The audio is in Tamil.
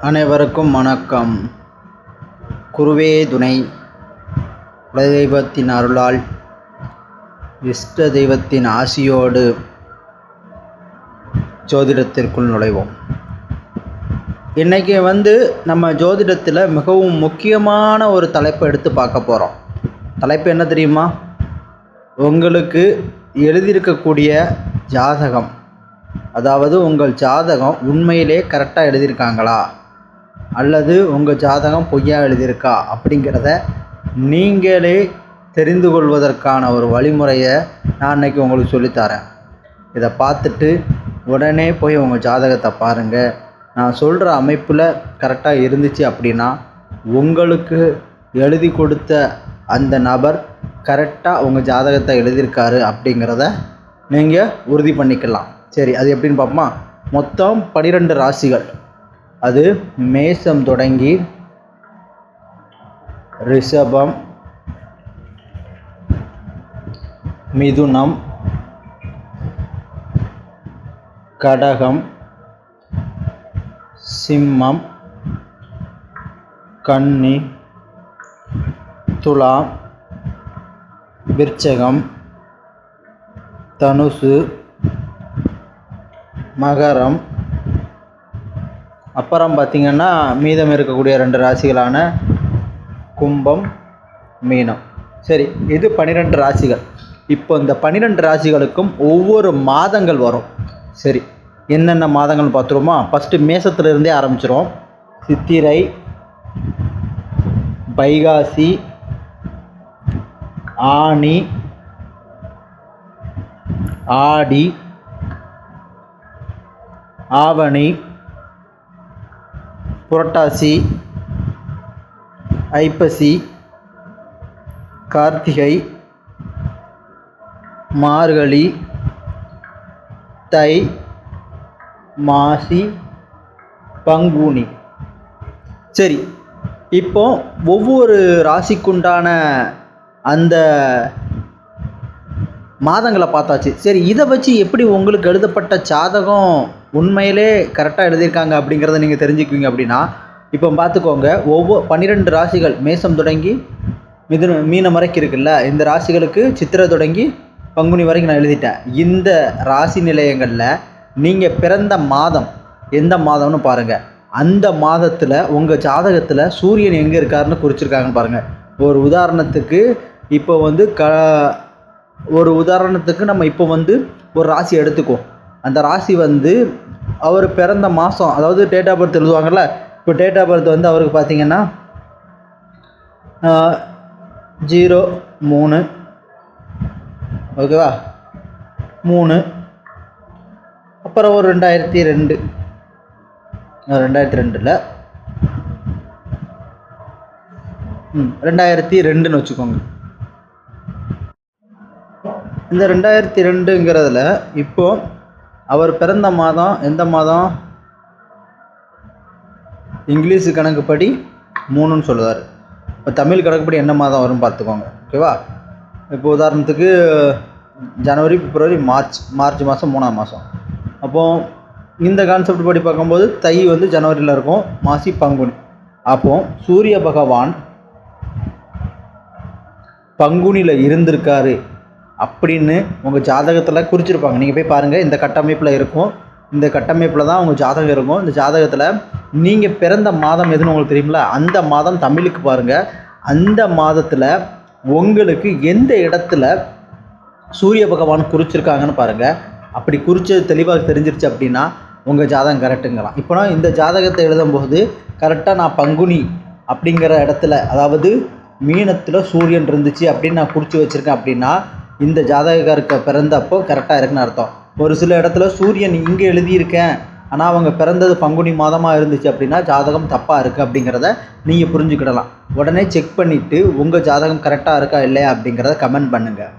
அனைவருக்கும் வணக்கம். குருவே துணை குலதெய்வத்தின் அருளால் இஷ்ட தெய்வத்தின் ஆசியோடு ஜோதிடத்திற்குள் நுழைவோம். இன்றைக்கி வந்து நம்ம ஜோதிடத்தில் மிகவும் முக்கியமான ஒரு தலைப்பை எடுத்து பார்க்க போகிறோம் தலைப்பு என்ன தெரியுமா? உங்களுக்கு எழுதியிருக்கக்கூடிய ஜாதகம். அதாவது உங்கள் ஜாதகம் உண்மையிலே கரெக்டாக எழுதியிருக்காங்களா? அல்லது உங்கள் ஜாதகம் பொய்யா எழுதியிருக்கா அப்படிங்கிறத நீங்களே தெரிந்து கொள்வதற்கான ஒரு வழிமுறையை நான் இன்னைக்கு உங்களுக்கு சொல்லித்தரேன் இதை பார்த்துட்டு உடனே போய் உங்கள் ஜாதகத்தை பாருங்கள் நான் சொல்கிற அமைப்பில் கரெக்டாக இருந்துச்சு அப்படின்னா உங்களுக்கு எழுதி கொடுத்த அந்த நபர் கரெக்டாக உங்கள் ஜாதகத்தை எழுதியிருக்காரு அப்படிங்கிறத நீங்கள் உறுதி பண்ணிக்கலாம். சரி அது எப்படின்னு பார்ப்போமா? மொத்தம் பன்னிரெண்டு ராசிகள். அது மேசம் தொடங்கி ரிஷபம் மிதுனம் கடகம் சிம்மம் கன்னி துலாம் விருச்சகம் தனுசு மகரம் அப்புறம் பார்த்திங்கன்னா மீதம் இருக்கக்கூடிய ரெண்டு ராசிகளான கும்பம் மீனம். சரி இது பன்னிரெண்டு ராசிகள். இப்போ இந்த பன்னிரெண்டு ராசிகளுக்கும் ஒவ்வொரு மாதங்கள் வரும். சரி என்னென்ன மாதங்கள் பார்த்துருவோமா ஃபஸ்ட்டு மேசத்துலேருந்தே ஆரம்பிச்சிடும் சித்திரை பைகாசி ஆனி ஆடி ஆவணி புரட்டாசி ஐப்பசி கார்த்திகை மார்கழி தை மாசி பங்குனி. சரி இப்போ ஒவ்வொரு ராசிக்குண்டான அந்த மாதங்களை பார்த்தாச்சு. சரி இதை வச்சு எப்படி உங்களுக்கு எழுதப்பட்ட ஜாதகம் உண்மையிலே கரெக்டாக எழுதியிருக்காங்க அப்படிங்கிறத நீங்கள் தெரிஞ்சுக்குவீங்க அப்படின்னா இப்போ பார்த்துக்கோங்க. ஒவ்வொரு பன்னிரெண்டு ராசிகள் மேசம் தொடங்கி மிதுன மீனம் வரைக்கும் இருக்குல்ல இந்த ராசிகளுக்கு சித்திரை தொடங்கி பங்குனி வரைக்கும் நான் எழுதிட்டேன். இந்த ராசி நிலையங்களில் நீங்கள் பிறந்த மாதம் எந்த மாதம்னு பாருங்கள் அந்த மாதத்தில் உங்கள் ஜாதகத்தில் சூரியன் எங்கே இருக்காருன்னு குறிச்சிருக்காங்கன்னு பாருங்கள் ஒரு உதாரணத்துக்கு இப்போ வந்து க ஒரு உதாரணத்துக்கு நம்ம இப்போ வந்து ஒரு ராசி எடுத்துக்குவோம். அந்த ராசி வந்து அவர் பிறந்த மாதம் அதாவது டேட் ஆஃப் பர்த் எழுதுவாங்கள்ல இப்போ டேட் ஆஃப் பர்த் வந்து அவருக்கு பார்த்தீங்கன்னா ஜீரோ மூணு ஓகேவா? மூணு அப்புறம் ஒரு ரெண்டாயிரத்தி ரெண்டு. ரெண்டாயிரத்தி ரெண்டில். ம் ரெண்டாயிரத்தி ரெண்டுன்னு வச்சுக்கோங்க. இந்த ரெண்டாயிரத்தி ரெண்டுங்கிறதுல இப்போது அவர் பிறந்த மாதம் எந்த மாதம்? இங்கிலீஷு கணக்குப்படி மூணுன்னு சொல்லுவார். இப்போ தமிழ் கணக்குப்படி என்ன மாதம் வரும்னு பார்த்துக்கோங்க. ஓகேவா? இப்போ உதாரணத்துக்கு ஜனவரி பிப்ரவரி மார்ச் மார்ச் மாதம் மூணாம் மாதம். அப்போது இந்த கான்செப்ட் படி பார்க்கும்போது தை வந்து ஜனவரியில் இருக்கும் மாசி பங்குனி. அப்போது சூரிய பகவான் பங்குனியில் இருந்திருக்காரு. அப்படின்னு உங்கள் ஜாதகத்தில் குறிச்சிருப்பாங்க. நீங்கள் போய் பாருங்கள் இந்த கட்டமைப்பில் இருக்கும். இந்த கட்டமைப்பில் தான் உங்கள் ஜாதகம் இருக்கும். இந்த ஜாதகத்தில் நீங்கள் பிறந்த மாதம் எதுன்னு உங்களுக்கு தெரியுமில்ல அந்த மாதம் தமிழுக்கு பாருங்கள் அந்த மாதத்தில் உங்களுக்கு எந்த இடத்துல சூரிய பகவான் குறிச்சிருக்காங்கன்னு பாருங்கள் அப்படி குறிச்சது தெளிவாக தெரிஞ்சிருச்சு அப்படின்னா உங்கள் ஜாதகம் கரெக்டுங்களாம் இப்போ இந்த ஜாதகத்தை எழுதும்போது கரெக்டாக நான் பங்குனி அப்படிங்கிற இடத்துல அதாவது மீனத்தில் சூரியன் இருந்துச்சு அப்படின்னு நான் குறித்து வச்சுருக்கேன் அப்படின்னா இந்த ஜாதகருக்கு பிறந்தப்போ கரெக்டாக இருக்குன்னு அர்த்தம். ஒரு சில இடத்துல சூரியன் இங்கே எழுதியிருக்கேன் ஆனால் அவங்க பிறந்தது பங்குனி மாதமாக இருந்துச்சு அப்படின்னா ஜாதகம் தப்பாக இருக்குது அப்படிங்கிறத நீங்கள் புரிஞ்சுக்கிடலாம். உடனே செக் பண்ணிவிட்டு உங்கள் ஜாதகம் கரெக்டாக இருக்கா இல்லையா அப்படிங்கிறத கமெண்ட் பண்ணுங்கள்